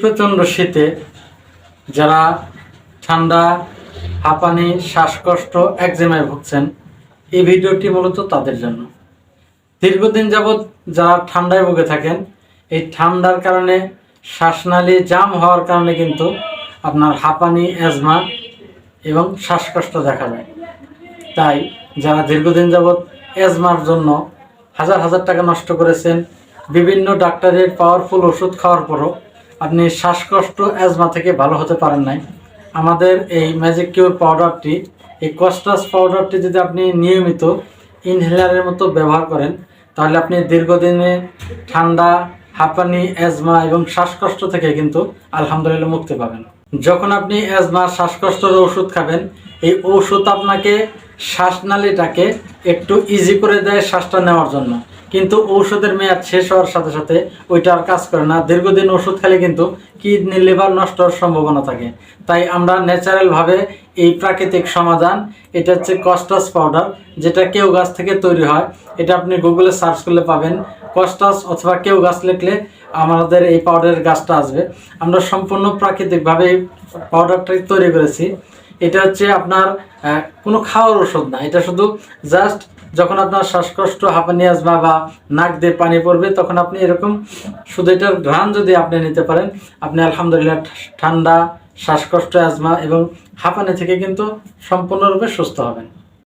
প্রচণ্ড শীতে যারা ঠান্ডা, হাঁপানি, শ্বাসকষ্ট, একজেমায় ভুগছেন, এই ভিডিওটি মূলত তাদের জন্য। দীর্ঘদিন যাবৎ যারা ঠান্ডায় ভুগে থাকেন, এই ঠান্ডার কারণে শ্বাসনালী জাম হওয়ার কারণে কিন্তু আপনার হাঁপানি, অ্যাজমা এবং শ্বাসকষ্ট দেখা যায় তাই যারা দীর্ঘদিন যাবৎ অ্যাজমার জন্য হাজার হাজার টাকা নষ্ট করেছেন, বিভিন্ন ডাক্তারের পাওয়ারফুল ওষুধ খাওয়ার পরও আপনি শ্বাসকষ্ট অ্যাজমা থেকে ভালো হতে পারেন নাই। আমাদের এই ম্যাজিক কিউর পাউডারটি এই কস্টাস পাউডারটি যদি আপনি নিয়মিত ইনহেলারের মতো ব্যবহার করেন, তাহলে আপনি দীর্ঘদিনে ঠান্ডা, হাঁপানি অ্যাজমা এবং শ্বাসকষ্ট থেকে কিন্তু আলহামদুলিল্লাহ মুক্তি পাবেন। যখন আপনি অ্যাজমা শ্বাসকষ্টের ওষুধ খাবেন, এই ওষুধ আপনাকে শ্বাসনালীটাকে একটু ইজি করে দেয় শ্বাসটা নেওয়ার জন্য। কিন্তু ঔষধের মেয়াদ শেষ হওয়ার সাথে সাথে ওইটা আর কাজ করে না। দীর্ঘদিন ওষুধ খেলে কিন্তু কিডনি, লিভার নষ্ট হওয়ার সম্ভাবনা থাকে। তাই আমরা ন্যাচারালভাবে এই প্রাকৃতিক সমাধান, এটা হচ্ছে কস্টাস পাউডার যেটা কেউ গাছ থেকে তৈরি হয়, এটা আপনি গুগলে সার্চ করলে পাবেন। কস্টাস অথবা কেউ গাছ লিখলে আমাদের এই পাউডারের গাছটা আসবে। আমরা সম্পূর্ণ প্রাকৃতিকভাবে এই পাউডারটা তৈরি করেছি। এটা হচ্ছে আপনার কোনো খাওয়ার ওষুধ না। এটা শুধু জাস্ট যখন আপনার শ্বাসকষ্ট হাঁপানি আসবা বা নাক দিয়ে পানি পড়বে, তখন আপনি এরকম শুধু এটার ঘ্রাণ যদি আপনি নিতে পারেন, আপনি আলহামদুলিল্লাহ ঠান্ডা, শ্বাসকষ্ট আজমা এবং হাঁপানি থেকে কিন্তু সম্পূর্ণরূপে সুস্থ হবেন।